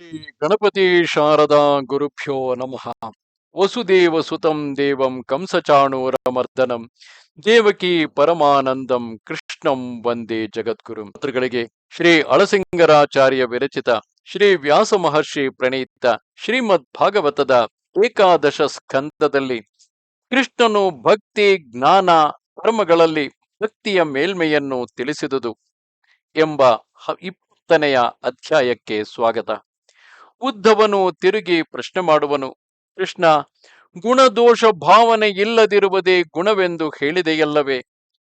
ಶ್ರೀ ಗಣಪತಿ ಶಾರದಾ ಗುರುಭ್ಯೋ ನಮಃ. ವಸುದೇವ ಸುತಂ ದೇವಂ ಕಂಸಚಾಣೂರ ಮರ್ದನಂ ದೇವಕಿ ಪರಮಾನಂದಂ ಕೃಷ್ಣಂ ವಂದೇ ಜಗದ್ಗುರು. ಮಾತೃಗಳಿಗೆ ಶ್ರೀ ಅಳಸಿಂಗರಾಚಾರ್ಯ ವಿರಚಿತ ಶ್ರೀ ವ್ಯಾಸ ಮಹರ್ಷಿ ಪ್ರಣೀತ ಶ್ರೀಮದ್ ಭಾಗವತದ ಏಕಾದಶ ಸ್ಕಂದದಲ್ಲಿ ಕೃಷ್ಣನು ಭಕ್ತಿ, ಜ್ಞಾನ, ಕರ್ಮಗಳಲ್ಲಿ ಭಕ್ತಿಯ ಮೇಲ್ಮೆಯನ್ನು ತಿಳಿಸಿದುದು ಎಂಬ ಇಪ್ಪತ್ತನೆಯ ಅಧ್ಯಾಯಕ್ಕೆ ಸ್ವಾಗತ. ಉದ್ಧವನು ತಿರುಗಿ ಪ್ರಶ್ನೆ ಮಾಡುವನು, ಕೃಷ್ಣ, ಗುಣದೋಷ ಭಾವನೆ ಇಲ್ಲದಿರುವುದೇ ಗುಣವೆಂದು ಹೇಳಿದೆಯಲ್ಲವೇ?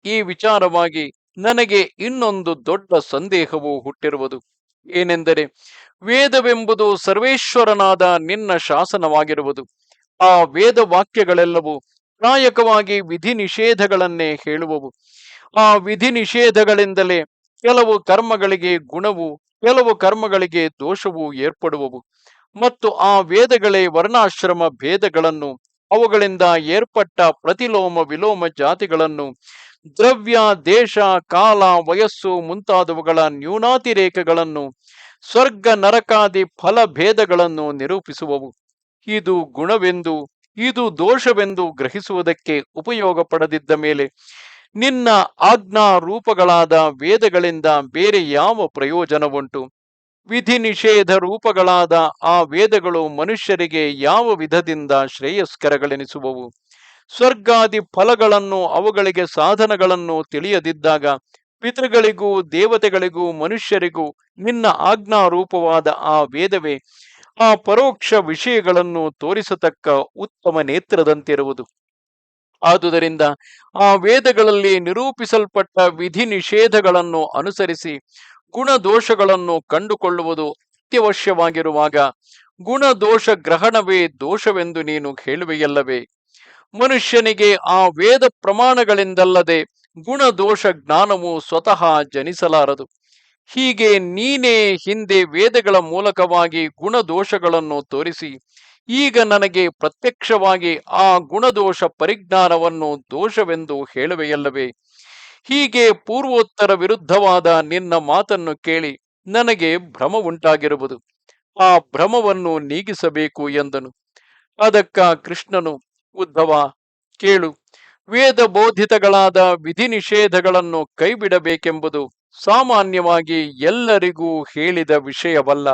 ಈ ವಿಚಾರವಾಗಿ ನನಗೆ ಇನ್ನೊಂದು ದೊಡ್ಡ ಸಂದೇಹವು ಹುಟ್ಟಿರುವುದು. ಏನೆಂದರೆ, ವೇದವೆಂಬುದು ಸರ್ವೇಶ್ವರನಾದ ನಿನ್ನ ಶಾಸನವಾಗಿರುವುದು. ಆ ವೇದ ವಾಕ್ಯಗಳೆಲ್ಲವೂ ಪ್ರಾಯಕವಾಗಿ ವಿಧಿ ನಿಷೇಧಗಳನ್ನೇ ಹೇಳುವವು. ಆ ವಿಧಿ ನಿಷೇಧಗಳಿಂದಲೇ ಕೆಲವು ಕರ್ಮಗಳಿಗೆ ಗುಣವು, ಕೆಲವು ಕರ್ಮಗಳಿಗೆ ದೋಷವು ಏರ್ಪಡುವವು. ಮತ್ತು ಆ ವೇದಗಳೇ ವರ್ಣಾಶ್ರಮ ಭೇದಗಳನ್ನು, ಅವುಗಳಿಂದ ಏರ್ಪಟ್ಟ ಪ್ರತಿಲೋಮ ವಿಲೋಮ ಜಾತಿಗಳನ್ನು, ದ್ರವ್ಯ, ದೇಶ, ಕಾಲ, ವಯಸ್ಸು ಮುಂತಾದವುಗಳ ನ್ಯೂನಾತಿರೇಕಗಳನ್ನು, ಸ್ವರ್ಗ ನರಕಾದಿ ಫಲ ಭೇದಗಳನ್ನು ನಿರೂಪಿಸುವವು. ಇದು ಗುಣವೆಂದು, ಇದು ದೋಷವೆಂದು ಗ್ರಹಿಸುವುದಕ್ಕೆ ಉಪಯೋಗ ಪಡೆದಿದ್ದ ಮೇಲೆ ನಿನ್ನ ಆಜ್ಞಾ ರೂಪಗಳಾದ ವೇದಗಳಿಂದ ಬೇರೆ ಯಾವ ಪ್ರಯೋಜನವುಂಟು? ವಿಧಿ ನಿಷೇಧ ರೂಪಗಳಾದ ಆ ವೇದಗಳು ಮನುಷ್ಯರಿಗೆ ಯಾವ ವಿಧದಿಂದ ಶ್ರೇಯಸ್ಕರಗಳೆನಿಸುವವು? ಸ್ವರ್ಗಾದಿ ಫಲಗಳನ್ನು ಅವುಗಳಿಗೆ ಸಾಧನಗಳನ್ನು ತಿಳಿಯದಿದ್ದಾಗ ಪಿತೃಗಳಿಗೂ ದೇವತೆಗಳಿಗೂ ಮನುಷ್ಯರಿಗೂ ನಿನ್ನ ಆಜ್ಞಾ ರೂಪವಾದ ಆ ವೇದವೇ ಆ ಪರೋಕ್ಷ ವಿಷಯಗಳನ್ನು ತೋರಿಸತಕ್ಕ ಉತ್ತಮ ನೇತ್ರದಂತಿರುವುದು. ಆದುದರಿಂದ ಆ ವೇದಗಳಲ್ಲಿ ನಿರೂಪಿಸಲ್ಪಟ್ಟ ವಿಧಿ ನಿಷೇಧಗಳನ್ನು ಅನುಸರಿಸಿ ಗುಣದೋಷಗಳನ್ನು ಕಂಡುಕೊಳ್ಳುವುದು ಅತ್ಯವಶ್ಯವಾಗಿರುವಾಗ ಗುಣದೋಷ ಗ್ರಹಣವೇ ದೋಷವೆಂದು ನೀನು ಹೇಳುವೆಯಲ್ಲವೇ? ಮನುಷ್ಯನಿಗೆ ಆ ವೇದ ಪ್ರಮಾಣಗಳಿಂದಲ್ಲದೆ ಗುಣದೋಷ ಜ್ಞಾನವು ಸ್ವತಃ ಜನಿಸಲಾರದು. ಹೀಗೆ ನೀನೇ ಹಿಂದೆ ವೇದಗಳ ಮೂಲಕವಾಗಿ ಗುಣದೋಷಗಳನ್ನು ತೋರಿಸಿ ಈಗ ನನಗೆ ಪ್ರತ್ಯಕ್ಷವಾಗಿ ಆ ಗುಣದೋಷ ಪರಿಜ್ಞಾನವನ್ನು ದೋಷವೆಂದು ಹೇಳುವೆಯಲ್ಲವೇ? ಹೀಗೆ ಪೂರ್ವೋತ್ತರ ವಿರುದ್ಧವಾದ ನಿನ್ನ ಮಾತನ್ನು ಕೇಳಿ ನನಗೆ ಭ್ರಮ ಉಂಟಾಗಿರುವುದು ಆ ಭ್ರಮವನ್ನು ನೀಗಿಸಬೇಕು ಎಂದನು. ಅದಕ್ಕ ಕೃಷ್ಣನು, ಉದ್ಧವ, ಕೇಳು. ವೇದ ಬೋಧಿತಗಳಾದ ವಿಧಿ ನಿಷೇಧಗಳನ್ನು ಕೈಬಿಡಬೇಕೆಂಬುದು ಸಾಮಾನ್ಯವಾಗಿ ಎಲ್ಲರಿಗೂ ಹೇಳಿದ ವಿಷಯವಲ್ಲ.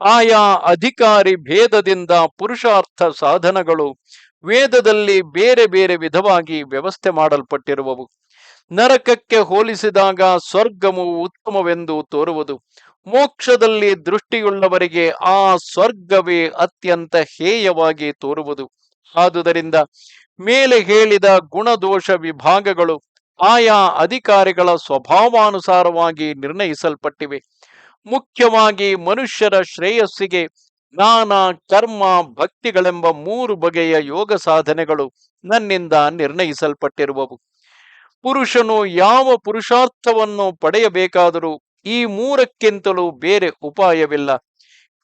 ಆಯಾ ಅಧಿಕಾರಿ ಭೇದದಿಂದ ಪುರುಷಾರ್ಥ ಸಾಧನಗಳು ವೇದದಲ್ಲಿ ಬೇರೆ ಬೇರೆ ವಿಧವಾಗಿ ವ್ಯವಸ್ಥೆ ಮಾಡಲ್ಪಟ್ಟಿರುವವು. ನರಕಕ್ಕೆ ಹೋಲಿಸಿದಾಗ ಸ್ವರ್ಗವು ಉತ್ತಮವೆಂದು ತೋರುವುದು. ಮೋಕ್ಷದಲ್ಲಿ ದೃಷ್ಟಿಯುಳ್ಳವರಿಗೆ ಆ ಸ್ವರ್ಗವೇ ಅತ್ಯಂತ ಹೇಯವಾಗಿ ತೋರುವುದು. ಆದುದರಿಂದ ಮೇಲೆ ಹೇಳಿದ ಗುಣದೋಷ ವಿಭಾಗಗಳು ಆಯಾ ಅಧಿಕಾರಿಗಳ ಸ್ವಭಾವಾನುಸಾರವಾಗಿ ನಿರ್ಣಯಿಸಲ್ಪಟ್ಟಿವೆ. ಮುಖ್ಯವಾಗಿ ಮನುಷ್ಯರ ಶ್ರೇಯಸ್ಸಿಗೆ ಜ್ಞಾನ ಕರ್ಮ ಭಕ್ತಿಗಳೆಂಬ ಮೂರು ಬಗೆಯ ಯೋಗ ಸಾಧನೆಗಳು ನನ್ನಿಂದ ನಿರ್ಣಯಿಸಲ್ಪಟ್ಟಿರುವವು. ಪುರುಷನು ಯಾವ ಪುರುಷಾರ್ಥವನ್ನು ಪಡೆಯಬೇಕಾದರೂ ಈ ಮೂರಕ್ಕಿಂತಲೂ ಬೇರೆ ಉಪಾಯವಿಲ್ಲ.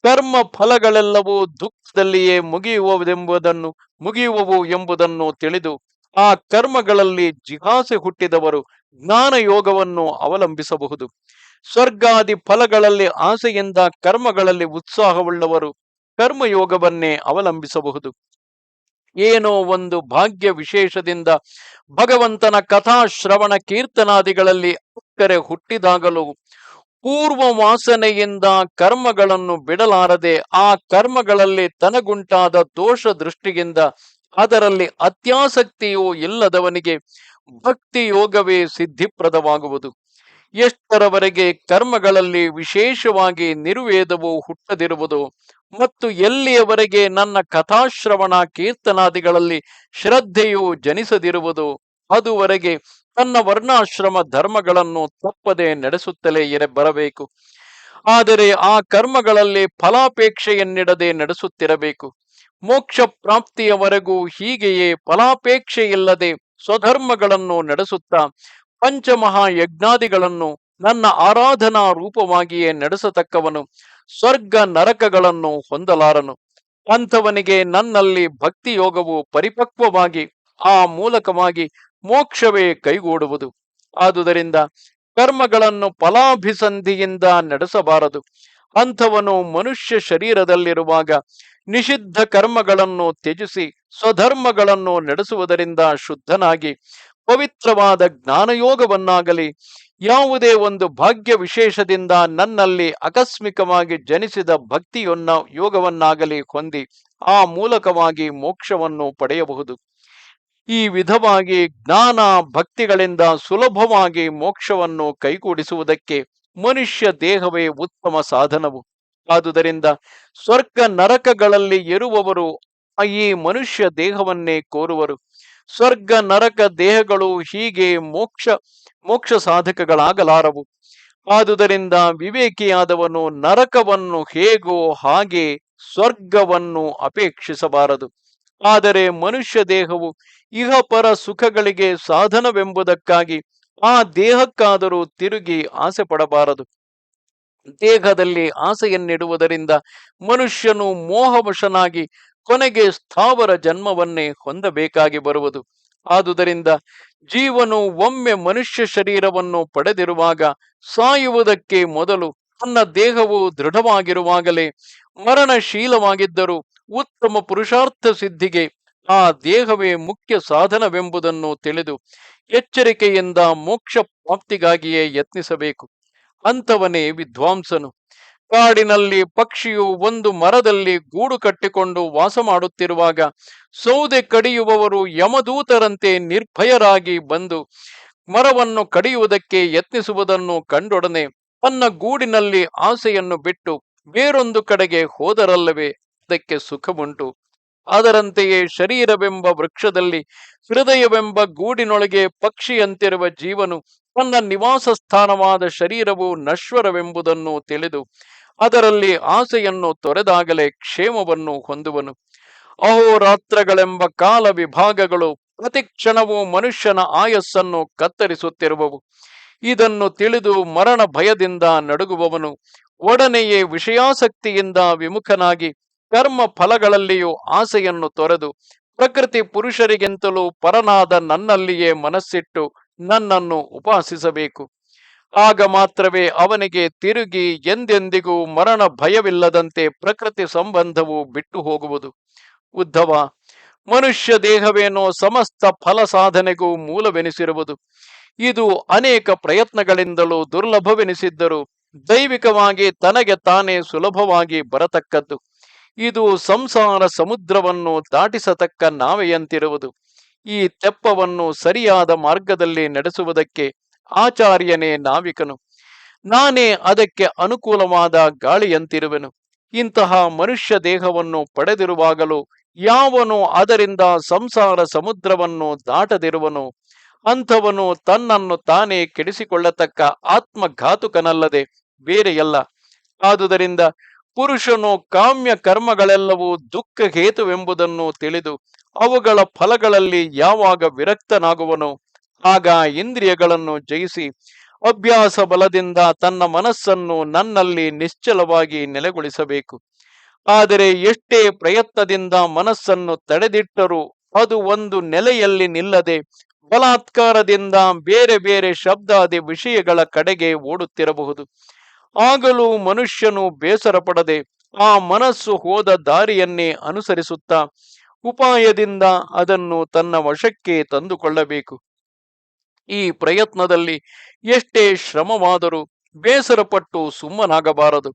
ಕರ್ಮ ಫಲಗಳೆಲ್ಲವೂ ದುಃಖದಲ್ಲಿಯೇ ಮುಗಿಯುವುದೆಂಬುದನ್ನು ಮುಗಿಯುವವು ಎಂಬುದನ್ನು ತಿಳಿದು ಆ ಕರ್ಮಗಳಲ್ಲಿ ಜಿಹಾಸೆ ಹುಟ್ಟಿದವರು ಜ್ಞಾನ ಯೋಗವನ್ನು ಅವಲಂಬಿಸಬಹುದು. ಸ್ವರ್ಗಾದಿ ಫಲಗಳಲ್ಲಿ ಆಸೆಯಿಂದ ಕರ್ಮಗಳಲ್ಲಿ ಉತ್ಸಾಹವುಳ್ಳವರು ಕರ್ಮಯೋಗವನ್ನೇ ಅವಲಂಬಿಸಬಹುದು. ಏನೋ ಒಂದು ಭಾಗ್ಯ ವಿಶೇಷದಿಂದ ಭಗವಂತನ ಕಥಾ ಶ್ರವಣ ಕೀರ್ತನಾದಿಗಳಲ್ಲಿ ಅಕ್ಕರೆ ಹುಟ್ಟಿದಾಗಲೂ ಪೂರ್ವ ವಾಸನೆಯಿಂದ ಕರ್ಮಗಳನ್ನು ಬಿಡಲಾರದೆ ಆ ಕರ್ಮಗಳಲ್ಲಿ ತನಗುಂಟಾದ ದೋಷ ದೃಷ್ಟಿಯಿಂದ ಅದರಲ್ಲಿ ಅತ್ಯಾಸಕ್ತಿಯೂ ಇಲ್ಲದವನಿಗೆ ಭಕ್ತಿ ಯೋಗವೇ ಸಿದ್ಧಿಪ್ರದವಾಗುವುದು. ಎಷ್ಟರವರೆಗೆ ಕರ್ಮಗಳಲ್ಲಿ ವಿಶೇಷವಾಗಿ ನಿರ್ವೇದವು ಹುಟ್ಟದಿರುವುದು ಮತ್ತು ಎಲ್ಲಿಯವರೆಗೆ ನನ್ನ ಕಥಾಶ್ರವಣ ಕೀರ್ತನಾದಿಗಳಲ್ಲಿ ಶ್ರದ್ಧೆಯು ಜನಿಸದಿರುವುದು, ಅದುವರೆಗೆ ತನ್ನ ವರ್ಣಾಶ್ರಮ ಧರ್ಮಗಳನ್ನು ತಪ್ಪದೆ ನಡೆಸುತ್ತಲೇ ಇರ ಬರಬೇಕು. ಆದರೆ ಆ ಕರ್ಮಗಳಲ್ಲಿ ಫಲಾಪೇಕ್ಷೆಯನ್ನಿಡದೆ ನಡೆಸುತ್ತಿರಬೇಕು. ಮೋಕ್ಷ ಪ್ರಾಪ್ತಿಯವರೆಗೂ ಹೀಗೆಯೇ ಫಲಾಪೇಕ್ಷೆಯಿಲ್ಲದೆ ಸ್ವಧರ್ಮಗಳನ್ನು ನಡೆಸುತ್ತಾ ಪಂಚಮಹಾ ಯಜ್ಞಾದಿಗಳನ್ನು ನನ್ನ ಆರಾಧನಾ ರೂಪವಾಗಿಯೇ ನಡೆಸತಕ್ಕವನು. ಸ್ವರ್ಗ ನರಕಗಳನ್ನು ಹೊಂದಲಾರನು. ಅಂಥವನಿಗೆ ನನ್ನಲ್ಲಿ ಭಕ್ತಿ ಯೋಗವು ಪರಿಪಕ್ವವಾಗಿ, ಆ ಮೂಲಕವಾಗಿ ಮೋಕ್ಷವೇ ಕೈಗೂಡುವುದು. ಆದುದರಿಂದ ಕರ್ಮಗಳನ್ನು ಫಲಾಭಿಸಂಧಿಯಿಂದ ನಡೆಸಬಾರದು. ಅಂಥವನು ಮನುಷ್ಯ ಶರೀರದಲ್ಲಿರುವಾಗ ನಿಷಿದ್ಧ ಕರ್ಮಗಳನ್ನು ತ್ಯಜಿಸಿ, ಸ್ವಧರ್ಮಗಳನ್ನು ನಡೆಸುವುದರಿಂದ ಶುದ್ಧನಾಗಿ ಪವಿತ್ರವಾದ ಜ್ಞಾನಯೋಗವನ್ನಾಗಲಿ, ಯಾವುದೇ ಒಂದು ಭಾಗ್ಯ ವಿಶೇಷದಿಂದ ನನ್ನಲ್ಲಿ ಆಕಸ್ಮಿಕವಾಗಿ ಜನಿಸಿದ ಭಕ್ತಿಯೊನ್ನ ಯೋಗವನ್ನಾಗಲಿ ಹೊಂದಿ, ಆ ಮೂಲಕವಾಗಿ ಮೋಕ್ಷವನ್ನು ಪಡೆಯಬಹುದು. ಈ ವಿಧವಾಗಿ ಜ್ಞಾನ ಭಕ್ತಿಗಳಿಂದ ಸುಲಭವಾಗಿ ಮೋಕ್ಷವನ್ನು ಕೈಗೂಡಿಸುವುದಕ್ಕೆ ಮನುಷ್ಯ ದೇಹವೇ ಉತ್ತಮ ಸಾಧನವು. ಆದುದರಿಂದ ಸ್ವರ್ಗ ನರಕಗಳಲ್ಲಿ ಇರುವವರು ಈ ಮನುಷ್ಯ ದೇಹವನ್ನೇ ಕೋರುವರು. ಸ್ವರ್ಗ, ನರಕ ದೇಹಗಳು ಹೀಗೆ ಮೋಕ್ಷ ಮೋಕ್ಷ ಸಾಧಕಗಳಾಗಲಾರವು. ಆದುದರಿಂದ ವಿವೇಕಿಯಾದವನು ನರಕವನ್ನು ಹೇಗೋ ಹಾಗೆ ಸ್ವರ್ಗವನ್ನು ಅಪೇಕ್ಷಿಸಬಾರದು. ಆದರೆ ಮನುಷ್ಯ ದೇಹವು ಇಹಪರ ಸುಖಗಳಿಗೆ ಸಾಧನವೆಂಬುದಕ್ಕಾಗಿ ಆ ದೇಹಕ್ಕಾದರೂ ತಿರುಗಿ ಆಸೆ ಪಡಬಾರದು ದೇಹದಲ್ಲಿ ಆಸೆಯನ್ನಿಡುವುದರಿಂದ ಮನುಷ್ಯನು ಮೋಹವಶನಾಗಿ ಕೊನೆಗೆ ಸ್ಥಾವರ ಜನ್ಮವನ್ನೇ ಹೊಂದಬೇಕಾಗಿ ಬರುವುದು. ಆದುದರಿಂದ ಜೀವನು ಒಮ್ಮೆ ಮನುಷ್ಯ ಶರೀರವನ್ನು ಪಡೆದಿರುವಾಗ ಸಾಯುವುದಕ್ಕೆ ಮೊದಲು ತನ್ನ ದೇಹವು ದೃಢವಾಗಿರುವಾಗಲೇ ಮರಣಶೀಲವಾಗಿದ್ದರೂ ಉತ್ತಮ ಪುರುಷಾರ್ಥ ಸಿದ್ಧಿಗೆ ಆ ದೇಹವೇ ಮುಖ್ಯ ಸಾಧನವೆಂಬುದನ್ನು ತಿಳಿದು ಎಚ್ಚರಿಕೆಯಿಂದ ಮೋಕ್ಷ ಪ್ರಾಪ್ತಿಗಾಗಿಯೇ ಯತ್ನಿಸಬೇಕು. ಅಂಥವನೇ ವಿದ್ವಾಂಸನು. ಕಾಡಿನಲ್ಲಿ ಪಕ್ಷಿಯು ಒಂದು ಮರದಲ್ಲಿ ಗೂಡು ಕಟ್ಟಿಕೊಂಡು ವಾಸ ಮಾಡುತ್ತಿರುವಾಗ ಸೌದೆ ಕಡಿಯುವವರು ಯಮದೂತರಂತೆ ನಿರ್ಭಯರಾಗಿ ಬಂದು ಮರವನ್ನು ಕಡಿಯುವುದಕ್ಕೆ ಯತ್ನಿಸುವುದನ್ನು ಕಂಡೊಡನೆ ತನ್ನ ಗೂಡಿನಲ್ಲಿ ಆಸೆಯನ್ನು ಬಿಟ್ಟು ಬೇರೊಂದು ಕಡೆಗೆ ಹೋದರಲ್ಲವೇ ಅದಕ್ಕೆ ಸುಖವುಂಟು. ಅದರಂತೆಯೇ ಶರೀರವೆಂಬ ವೃಕ್ಷದಲ್ಲಿ ಹೃದಯವೆಂಬ ಗೂಡಿನೊಳಗೆ ಪಕ್ಷಿಯಂತಿರುವ ಜೀವನು ತನ್ನ ನಿವಾಸ ಸ್ಥಾನವಾದ ಶರೀರವು ನಶ್ವರವೆಂಬುದನ್ನು ತಿಳಿದು ಅದರಲ್ಲಿ ಆಸೆಯನ್ನು ತೊರೆದಾಗಲೇ ಕ್ಷೇಮವನ್ನು ಹೊಂದುವನು. ಅಹೋರಾತ್ರಗಳೆಂಬ ಕಾಲ ವಿಭಾಗಗಳು ಪ್ರತಿ ಕ್ಷಣವೂ ಮನುಷ್ಯನ ಆಯಸ್ಸನ್ನು ಕತ್ತರಿಸುತ್ತಿರುವವು. ಇದನ್ನು ತಿಳಿದು ಮರಣ ಭಯದಿಂದ ನಡುಗುವವನು ಒಡನೆಯೇ ವಿಷಯಾಸಕ್ತಿಯಿಂದ ವಿಮುಖನಾಗಿ ಕರ್ಮ ಫಲಗಳಲ್ಲಿಯೂ ಆಸೆಯನ್ನು ತೊರೆದು ಪ್ರಕೃತಿ ಪುರುಷರಿಗಿಂತಲೂ ಪರನಾದ ನನ್ನಲ್ಲಿಯೇ ಮನಸ್ಸಿಟ್ಟು ನನ್ನನ್ನು ಉಪಾಸಿಸಬೇಕು. ಆಗ ಮಾತ್ರವೇ ಅವನಿಗೆ ತಿರುಗಿ ಎಂದೆಂದಿಗೂ ಮರಣ ಭಯವಿಲ್ಲದಂತೆ ಪ್ರಕೃತಿ ಸಂಬಂಧವು ಬಿಟ್ಟು ಹೋಗುವುದು. ಉದ್ಧವ, ಮನುಷ್ಯ ದೇಹವೇನೋ ಸಮಸ್ತ ಫಲ ಸಾಧನೆಗೂ ಮೂಲವೆನಿಸಿರುವುದು. ಇದು ಅನೇಕ ಪ್ರಯತ್ನಗಳಿಂದಲೂ ದುರ್ಲಭವೆನಿಸಿದ್ದರು ದೈವಿಕವಾಗಿ ತನಗೆ ತಾನೇ ಸುಲಭವಾಗಿ ಬರತಕ್ಕದ್ದು. ಇದು ಸಂಸಾರ ಸಮುದ್ರವನ್ನು ದಾಟಿಸತಕ್ಕ ನಾವೆಯಂತಿರುವುದು. ಈ ತೆಪ್ಪವನ್ನು ಸರಿಯಾದ ಮಾರ್ಗದಲ್ಲಿ ನಡೆಸುವುದಕ್ಕೆ ಆಚಾರ್ಯನೇ ನಾವಿಕನು. ನಾನೇ ಅದಕ್ಕೆ ಅನುಕೂಲವಾದ ಗಾಳಿಯಂತಿರುವೆನು. ಇಂತಹ ಮನುಷ್ಯ ದೇಹವನ್ನು ಪಡೆದಿರುವಾಗಲೂ ಯಾವನು ಅದರಿಂದ ಸಂಸಾರ ಸಮುದ್ರವನ್ನು ದಾಟದಿರುವನು. ಅಂಥವನು ತನ್ನನ್ನು ತಾನೇ ಕೆಡಿಸಿಕೊಳ್ಳತಕ್ಕ ಆತ್ಮಘಾತುಕನಲ್ಲದೆ ಬೇರೆಯಲ್ಲ. ಆದುದರಿಂದ ಪುರುಷನು ಕಾಮ್ಯ ಕರ್ಮಗಳೆಲ್ಲವೂ ದುಃಖ ಹೇತುವೆಂಬುದನ್ನು ತಿಳಿದು ಅವುಗಳ ಫಲಗಳಲ್ಲಿ ಯಾವಾಗ ವಿರಕ್ತನಾಗುವನೋ? ಆಗ ಇಂದ್ರಿಯಗಳನ್ನು ಜಯಿಸಿ ಅಭ್ಯಾಸ ಬಲದಿಂದ ತನ್ನ ಮನಸ್ಸನ್ನು ನನ್ನಲ್ಲಿ ನಿಶ್ಚಲವಾಗಿ ನೆಲೆಗೊಳಿಸಬೇಕು. ಆದರೆ ಎಷ್ಟೇ ಪ್ರಯತ್ನದಿಂದ ಮನಸ್ಸನ್ನು ತಡೆದಿಟ್ಟರೂ ಅದು ಒಂದು ನೆಲೆಯಲ್ಲಿ ನಿಲ್ಲದೆ ಬಲಾತ್ಕಾರದಿಂದ ಬೇರೆ ಬೇರೆ ಶಬ್ದಾದಿ ವಿಷಯಗಳ ಕಡೆಗೆ ಓಡುತ್ತಿರಬಹುದು. ಆಗಲೂ ಮನುಷ್ಯನು ಬೇಸರ ಪಡದೆ ಆ ಮನಸ್ಸು ಹೋದ ದಾರಿಯನ್ನೇ ಅನುಸರಿಸುತ್ತಾ ಉಪಾಯದಿಂದ ಅದನ್ನು ತನ್ನ ವಶಕ್ಕೆ ತಂದುಕೊಳ್ಳಬೇಕು. ಈ ಪ್ರಯತ್ನದಲ್ಲಿ ಎಷ್ಟೇ ಶ್ರಮವಾದರೂ ಬೇಸರಪಟ್ಟು ಸುಮ್ಮನಾಗಬಾರದು.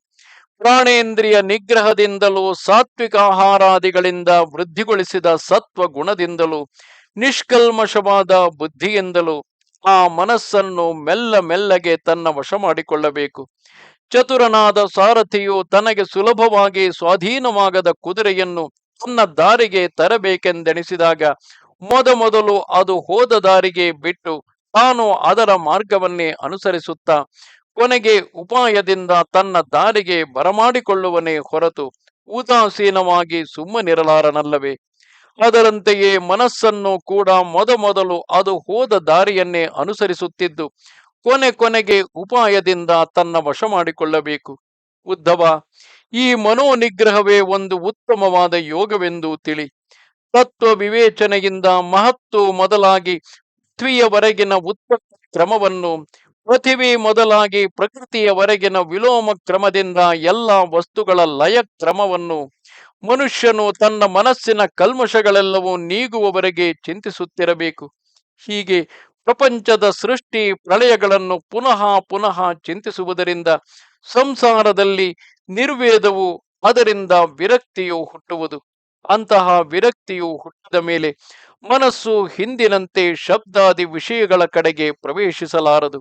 ಪ್ರಾಣೇಂದ್ರಿಯ ನಿಗ್ರಹದಿಂದಲೂ ಸಾತ್ವಿಕ ಆಹಾರಾದಿಗಳಿಂದ ವೃದ್ಧಿಗೊಳಿಸಿದ ಸತ್ವ ಗುಣದಿಂದಲೂ ನಿಷ್ಕಲ್ಮಶವಾದ ಬುದ್ಧಿಯಿಂದಲೂ ಆ ಮನಸ್ಸನ್ನು ಮೆಲ್ಲ ಮೆಲ್ಲಗೆ ತನ್ನ ವಶ ಮಾಡಿಕೊಳ್ಳಬೇಕು. ಚತುರನಾದ ಸಾರಥಿಯು ತನಗೆ ಸುಲಭವಾಗಿ ಸ್ವಾಧೀನವಾಗದ ಕುದುರೆಯನ್ನು ತನ್ನ ದಾರಿಗೆ ತರಬೇಕೆಂದೆಣಿಸಿದಾಗ ಮೊದಮೊದಲು ಅದು ಹೋದ ದಾರಿಗೆ ಬಿಟ್ಟು ತಾನು ಅದರ ಮಾರ್ಗವನ್ನೇ ಅನುಸರಿಸುತ್ತಾ ಕೊನೆಗೆ ಉಪಾಯದಿಂದ ತನ್ನ ದಾರಿಗೆ ಬರಮಾಡಿಕೊಳ್ಳುವನೇ ಹೊರತು ಉದಾಸೀನವಾಗಿ ಸುಮ್ಮನಿರಲಾರನಲ್ಲವೇ? ಅದರಂತೆಯೇ ಮನಸ್ಸನ್ನು ಕೂಡ ಮೊದಮೊದಲು ಅದು ಹೋದ ದಾರಿಯನ್ನೇ ಅನುಸರಿಸುತ್ತಿದ್ದು ಕೊನೆ ಕೊನೆಗೆ ಉಪಾಯದಿಂದ ತನ್ನ ವಶ ಮಾಡಿಕೊಳ್ಳಬೇಕು ಉದ್ಧವ ಈ ಮನೋನಿಗ್ರಹವೇ ಒಂದು ಉತ್ತಮವಾದ ಯೋಗವೆಂದು ತಿಳಿ. ತತ್ವ ವಿವೇಚನೆಯಿಂದ ಮಹತ್ತು ಮೊದಲಾಗಿ ತ್ವಿಯವರೆಗಿನ ಉತ್ಪತ್ತಿ ಕ್ರಮವನ್ನು, ಪೃಥಿವಿ ಮೊದಲಾಗಿ ಪ್ರಕೃತಿಯವರೆಗಿನ ವಿಲೋಮ ಕ್ರಮದಿಂದ ಎಲ್ಲ ವಸ್ತುಗಳ ಲಯ ಕ್ರಮವನ್ನು, ಮನುಷ್ಯನು ತನ್ನ ಮನಸ್ಸಿನ ಕಲ್ಮಶಗಳೆಲ್ಲವೂ ನೀಗುವವರೆಗೆ ಚಿಂತಿಸುತ್ತಿರಬೇಕು. ಹೀಗೆ ಪ್ರಪಂಚದ ಸೃಷ್ಟಿ ಪ್ರಳಯಗಳನ್ನು ಪುನಃ ಪುನಃ ಚಿಂತಿಸುವುದರಿಂದ ಸಂಸಾರದಲ್ಲಿ ನಿರ್ವೇದವು ಅದರಿಂದ ವಿರಕ್ತಿಯು ಹುಟ್ಟುವುದು. ಅಂತಹ ವಿರಕ್ತಿಯು ಹುಟ್ಟಿದ ಮೇಲೆ ಮನಸ್ಸು ಹಿಂದಿನಂತೆ ಶಬ್ದಾದಿ ವಿಷಯಗಳ ಕಡೆಗೆ ಪ್ರವೇಶಿಸಲಾರದು.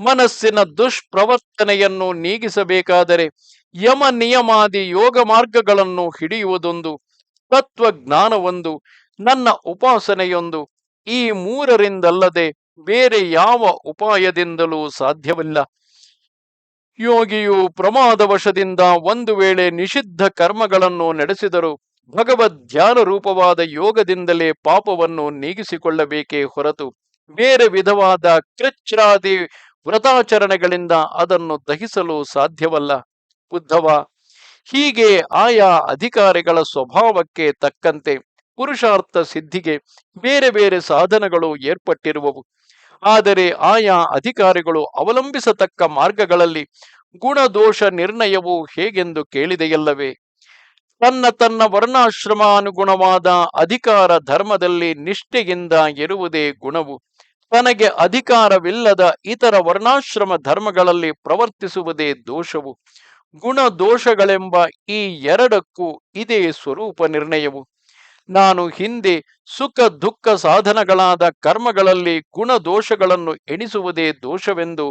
ಮನಸ್ಸಿನ ದುಷ್ಪ್ರವರ್ತನೆಯನ್ನು ನೀಗಿಸಬೇಕಾದರೆ ಯಮ ನಿಯಮಾದಿ ಯೋಗ ಮಾರ್ಗಗಳನ್ನು ಹಿಡಿಯುವುದೊಂದು, ತತ್ವಜ್ಞಾನವೊಂದು, ನನ್ನ ಉಪಾಸನೆಯೊಂದು, ಈ ಮೂರರಿಂದಲ್ಲದೆ ಬೇರೆ ಯಾವ ಉಪಾಯದಿಂದಲೂ ಸಾಧ್ಯವಿಲ್ಲ. ಯೋಗಿಯು ಪ್ರಮಾದವಶದಿಂದ ಒಂದು ವೇಳೆ ನಿಷಿದ್ಧ ಕರ್ಮಗಳನ್ನು ನಡೆಸಿದರು ಭಗವದ್ ಧ್ಯಾನ ರೂಪವಾದ ಯೋಗದಿಂದಲೇ ಪಾಪವನ್ನು ನೀಗಿಸಿಕೊಳ್ಳಬೇಕೇ ಹೊರತು ಬೇರೆ ವಿಧವಾದ ಕೃಚ್ರಾದಿ ವ್ರತಾಚರಣೆಗಳಿಂದ ಅದನ್ನು ದಹಿಸಲು ಸಾಧ್ಯವಲ್ಲ. ಉದ್ಧವ, ಹೀಗೆ ಆಯಾ ಅಧಿಕಾರಿಗಳ ಸ್ವಭಾವಕ್ಕೆ ತಕ್ಕಂತೆ ಪುರುಷಾರ್ಥ ಸಿದ್ಧಿಗೆ ಬೇರೆ ಬೇರೆ ಸಾಧನಗಳು ಏರ್ಪಟ್ಟಿರುವವು. ಆದರೆ ಆಯಾ ಅಧಿಕಾರಿಗಳು ಅವಲಂಬಿಸತಕ್ಕ ಮಾರ್ಗಗಳಲ್ಲಿ ಗುಣದೋಷ ನಿರ್ಣಯವು ಹೇಗೆಂದು ಕೇಳಿದೆಯಲ್ಲವೇ? ತನ್ನ ತನ್ನ ವರ್ಣಾಶ್ರಮಾನುಗುಣವಾದ ಅಧಿಕಾರ ಧರ್ಮದಲ್ಲಿ ನಿಷ್ಠೆಯಿಂದ ಇರುವುದೇ ಗುಣವು. ತನಗೆ ಅಧಿಕಾರವಿಲ್ಲದ ಇತರ ವರ್ಣಾಶ್ರಮ ಧರ್ಮಗಳಲ್ಲಿ ಪ್ರವರ್ತಿಸುವುದೇ ದೋಷವು. ಗುಣ ದೋಷಗಳೆಂಬ ಈ ಎರಡಕ್ಕೂ ಇದೇ ಸ್ವರೂಪ ನಿರ್ಣಯವು. ನಾನು ಹಿಂದೆ ಸುಖ ದುಃಖ ಸಾಧನಗಳಾದ ಕರ್ಮಗಳಲ್ಲಿ ಗುಣ ದೋಷಗಳನ್ನು ಎಣಿಸುವುದೇ ದೋಷವೆಂದು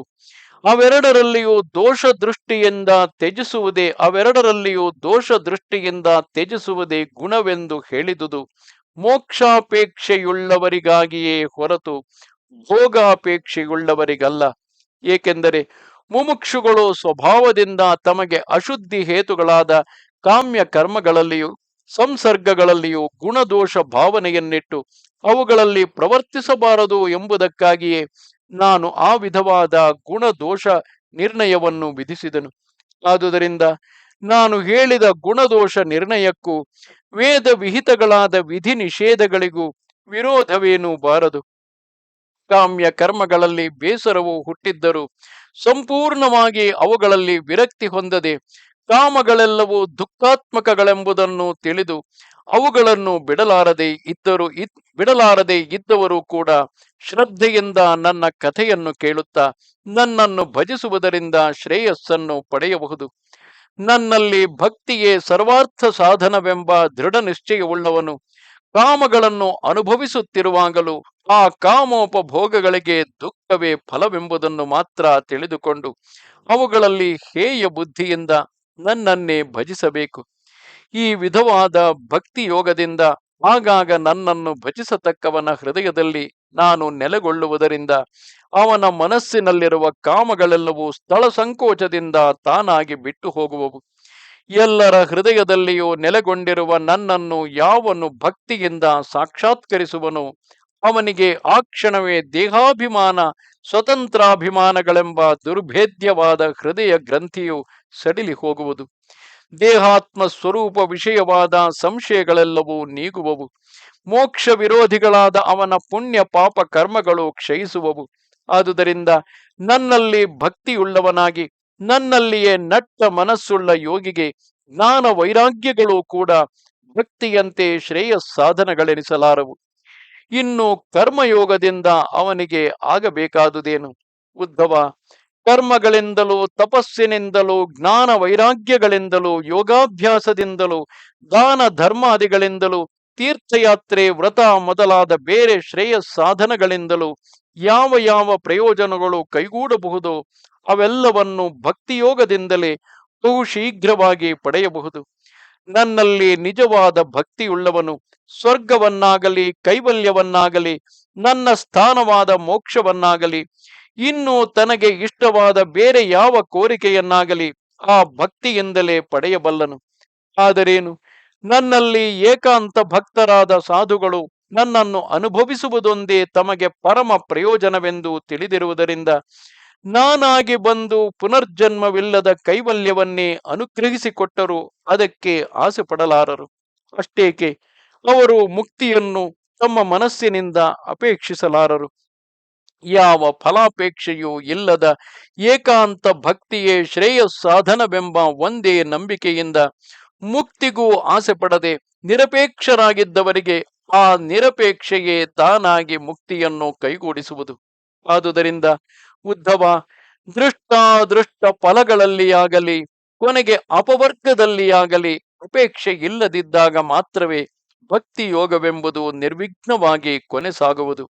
ಅವೆರಡರಲ್ಲಿಯೂ ದೋಷ ದೃಷ್ಟಿಯಿಂದ ತ್ಯಜಿಸುವುದೇ, ಅವೆರಡರಲ್ಲಿಯೂ ದೋಷ ದೃಷ್ಟಿಯಿಂದ ತ್ಯಜಿಸುವುದೇ ಗುಣವೆಂದು ಹೇಳಿದುದು. ಮೋಕ್ಷಾಪೇಕ್ಷೆಯುಳ್ಳವರಿಗಾಗಿಯೇ ಹೊರತು ಭೋಗಾಪೇಕ್ಷೆಯುಳ್ಳವರಿಗಲ್ಲ. ಏಕೆಂದರೆ ಮುಮುಕ್ಷುಗಳು ಸ್ವಭಾವದಿಂದ ತಮಗೆ ಅಶುದ್ಧಿ ಹೇತುಗಳಾದ ಕಾಮ್ಯ ಕರ್ಮಗಳಲ್ಲಿಯೂ ಸಂಸರ್ಗಗಳಲ್ಲಿಯೂ ಗುಣದೋಷ ಭಾವನೆಯನ್ನಿಟ್ಟು ಅವುಗಳಲ್ಲಿ ಪ್ರವರ್ತಿಸಬಾರದು ಎಂಬುದಕ್ಕಾಗಿಯೇ ನಾನು ಆ ವಿಧವಾದ ಗುಣದೋಷ ನಿರ್ಣಯವನ್ನು ವಿಧಿಸಿದನು. ಆದುದರಿಂದ ನಾನು ಹೇಳಿದ ಗುಣದೋಷ ನಿರ್ಣಯಕ್ಕೂ ವೇದ ವಿಹಿತಗಳಾದ ವಿಧಿ ನಿಷೇಧಗಳಿಗೂ ವಿರೋಧವೇನೂ ಬಾರದು. ಕಾಮ್ಯ ಕರ್ಮಗಳಲ್ಲಿ ಬೇಸರವು ಹುಟ್ಟಿದ್ದರೂ ಸಂಪೂರ್ಣವಾಗಿ ಅವುಗಳಲ್ಲಿ ವಿರಕ್ತಿ ಹೊಂದದೆ ಕಾಮಗಳೆಲ್ಲವೂ ದುಃಖಾತ್ಮಕಗಳೆಂಬುದನ್ನು ತಿಳಿದು ಅವುಗಳನ್ನು ಬಿಡಲಾರದೆ ಇದ್ದರು ಬಿಡಲಾರದೆ ಇದ್ದವರು ಕೂಡ ಶ್ರದ್ಧೆಯಿಂದ ನನ್ನ ಕಥೆಯನ್ನು ಕೇಳುತ್ತಾ ನನ್ನನ್ನು ಭಜಿಸುವುದರಿಂದ ಶ್ರೇಯಸ್ಸನ್ನು ಪಡೆಯಬಹುದು. ನನ್ನಲ್ಲಿ ಭಕ್ತಿಯೇ ಸರ್ವಾರ್ಥ ಸಾಧನವೆಂಬ ದೃಢ ನಿಶ್ಚಯವುಳ್ಳವನು ಕಾಮಗಳನ್ನು ಅನುಭವಿಸುತ್ತಿರುವಾಗಲೂ ಆ ಕಾಮೋಪಭೋಗಗಳಿಗೆ ದುಃಖವೇ ಫಲವೆಂಬುದನ್ನು ಮಾತ್ರ ತಿಳಿದುಕೊಂಡು ಅವುಗಳಲ್ಲಿ ಹೇಯ ಬುದ್ಧಿಯಿಂದ ನನ್ನನ್ನೇ ಭಜಿಸಬೇಕು. ಈ ವಿಧವಾದ ಭಕ್ತಿ ಯೋಗದಿಂದ ಆಗಾಗ ನನ್ನನ್ನು ಭಜಿಸತಕ್ಕವನ ಹೃದಯದಲ್ಲಿ ನಾನು ನೆಲೆಗೊಳ್ಳುವುದರಿಂದ ಅವನ ಮನಸ್ಸಿನಲ್ಲಿರುವ ಕಾಮಗಳೆಲ್ಲವೂ ಸ್ಥಳ ಸಂಕೋಚದಿಂದ ತಾನಾಗಿ ಬಿಟ್ಟು ಹೋಗುವವು. ಎಲ್ಲರ ಹೃದಯದಲ್ಲಿಯೂ ನೆಲೆಗೊಂಡಿರುವ ನನ್ನನ್ನು ಯಾವನು ಭಕ್ತಿಯಿಂದ ಸಾಕ್ಷಾತ್ಕರಿಸುವನು ಅವನಿಗೆ ಆ ಕ್ಷಣವೇ ದೇಹಾಭಿಮಾನ ಸ್ವತಂತ್ರಾಭಿಮಾನಗಳೆಂಬ ದುರ್ಭೇದ್ಯವಾದ ಹೃದಯ ಗ್ರಂಥಿಯು ಸಡಿಲಿ ಹೋಗುವುದು. ದೇಹಾತ್ಮ ಸ್ವರೂಪ ವಿಷಯವಾದ ಸಂಶಯಗಳೆಲ್ಲವೂ ನೀಗುವವು. ಮೋಕ್ಷ ವಿರೋಧಿಗಳಾದ ಅವನ ಪುಣ್ಯ ಪಾಪ ಕರ್ಮಗಳು ಕ್ಷಯಿಸುವವು. ಆದುದರಿಂದ ನನ್ನಲ್ಲಿ ಭಕ್ತಿಯುಳ್ಳವನಾಗಿ, ನನ್ನಲ್ಲಿಯೇ ನಟ್ಟ ಮನಸ್ಸುಳ್ಳ ಯೋಗಿಗೆ ಜ್ಞಾನ ವೈರಾಗ್ಯಗಳು ಕೂಡ ಭಕ್ತಿಯಂತೆ ಶ್ರೇಯಸ್ ಸಾಧನಗಳೆನಿಸಲಾರವು ಇನ್ನು ಕರ್ಮಯೋಗದಿಂದ ಅವನಿಗೆ ಆಗಬೇಕಾದುದೇನು? ಉದ್ಧವ, ಕರ್ಮಗಳಿಂದಲೂ, ತಪಸ್ಸಿನಿಂದಲೂ, ಜ್ಞಾನ ವೈರಾಗ್ಯಗಳಿಂದಲೂ, ಯೋಗಾಭ್ಯಾಸದಿಂದಲೂ, ದಾನ ಧರ್ಮಾದಿಗಳಿಂದಲೂ, ತೀರ್ಥಯಾತ್ರೆ ವ್ರತ ಮೊದಲಾದ ಬೇರೆ ಶ್ರೇಯ ಸಾಧನಗಳಿಂದಲೂ ಯಾವ ಯಾವ ಪ್ರಯೋಜನಗಳು ಕೈಗೂಡಬಹುದು, ಅವೆಲ್ಲವನ್ನು ಭಕ್ತಿಯೋಗದಿಂದಲೇ ಬಹು ಶೀಘ್ರವಾಗಿ ಪಡೆಯಬಹುದು. ನನ್ನಲ್ಲಿ ನಿಜವಾದ ಭಕ್ತಿಯುಳ್ಳವನು ಸ್ವರ್ಗವನ್ನಾಗಲಿ, ಕೈವಲ್ಯವನ್ನಾಗಲಿ, ನನ್ನ ಸ್ಥಾನವಾದ ಮೋಕ್ಷವನ್ನಾಗಲಿ, ಇನ್ನು ತನಗೆ ಇಷ್ಟವಾದ ಬೇರೆ ಯಾವ ಕೋರಿಕೆಯನ್ನಾಗಲಿ ಆ ಭಕ್ತಿಯಿಂದಲೇ ಪಡೆಯಬಲ್ಲನು. ಆದರೇನು? ನನ್ನಲ್ಲಿ ಏಕಾಂತ ಭಕ್ತರಾದ ಸಾಧುಗಳು ನನ್ನನ್ನು ಅನುಭವಿಸುವುದೊಂದೇ ತಮಗೆ ಪರಮ ಪ್ರಯೋಜನವೆಂದು ತಿಳಿದಿರುವುದರಿಂದ ನಾನಾಗಿ ಬಂದು ಪುನರ್ಜನ್ಮವಿಲ್ಲದ ಕೈವಲ್ಯವನ್ನೇ ಅನುಗ್ರಹಿಸಿಕೊಟ್ಟರು ಅದಕ್ಕೆ ಆಸೆ ಪಡಲಾರರು ಅಷ್ಟೇಕೆ? ಅವರು ಮುಕ್ತಿಯನ್ನು ತಮ್ಮ ಮನಸ್ಸಿನಿಂದ ಅಪೇಕ್ಷಿಸಲಾರರು. ಯಾವ ಫಲಾಪೇಕ್ಷೆಯೂ ಇಲ್ಲದ ಏಕಾಂತ ಭಕ್ತಿಯೇ ಶ್ರೇಯಸ್ಸಾಧನವೆಂಬ ಒಂದೇ ನಂಬಿಕೆಯಿಂದ ಮುಕ್ತಿಗೂ ಆಸೆ ಪಡದೆ ನಿರಪೇಕ್ಷರಾಗಿದ್ದವರಿಗೆ ಆ ನಿರಪೇಕ್ಷೆಯೇ ತಾನಾಗಿ ಮುಕ್ತಿಯನ್ನು ಕೈಗೂಡಿಸುವುದು. ಆದುದರಿಂದ ಉದ್ಧವ ದೃಷ್ಟಾದೃಷ್ಟ ಫಲಗಳಲ್ಲಿಯಾಗಲಿ ಕೊನೆಗೆ ಅಪವರ್ಗದಲ್ಲಿಯಾಗಲಿ ಅಪೇಕ್ಷೆ ಇಲ್ಲದಿದ್ದಾಗ ಮಾತ್ರವೇ ಭಕ್ತಿ ಯೋಗವೆಂಬುದು ನಿರ್ವಿಘ್ನವಾಗಿ ಕೊನೆಸಾಗುವುದು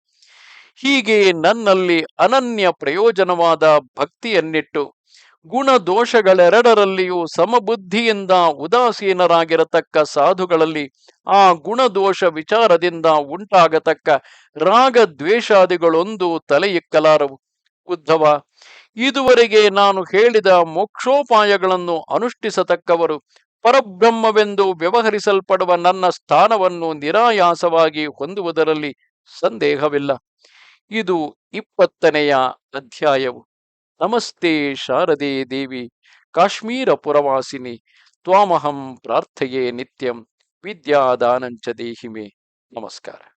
ಹೀಗೆ ನನ್ನಲ್ಲಿ ಅನನ್ಯ ಪ್ರಯೋಜನವಾದ ಭಕ್ತಿಯನ್ನಿಟ್ಟು ಗುಣ ದೋಷಗಳೆರಡರಲ್ಲಿಯೂ ಸಮಬುದ್ಧಿಯಿಂದ ಉದಾಸೀನರಾಗಿರತಕ್ಕ ಸಾಧುಗಳಲ್ಲಿ ಆ ಗುಣದೋಷ ವಿಚಾರದಿಂದ ಉಂಟಾಗತಕ್ಕ ರಾಗ ದ್ವೇಷಾದಿಗಳೊಂದು ತಲೆಯಿಕ್ಕಲಾರವು. ಉದ್ಧವ, ಇದುವರೆಗೆ ನಾನು ಹೇಳಿದ ಮೋಕ್ಷೋಪಾಯಗಳನ್ನು ಅನುಷ್ಠಿಸತಕ್ಕವರು ಪರಬ್ರಹ್ಮವೆಂದು ವ್ಯವಹರಿಸಲ್ಪಡುವ ನನ್ನ ಸ್ಥಾನವನ್ನು ನಿರಾಯಾಸವಾಗಿ ಹೊಂದುವುದರಲ್ಲಿ ಸಂದೇಹವಿಲ್ಲ. ಇದು ಇಪ್ಪತ್ತನೆಯ ಅಧ್ಯಾಯವು. ನಮಸ್ತೆ ಶಾರದೆ ದೇವಿ, ಕಾಶ್ಮೀರ ಪುರವಾಸಿನಿ, ತ್ವಾಮಹಂ ಪ್ರಾರ್ಥಯೇ ನಿತ್ಯಂ, ವಿದ್ಯಾದಾನಂಚ ದೇಹಿಮೆ. ನಮಸ್ಕಾರ.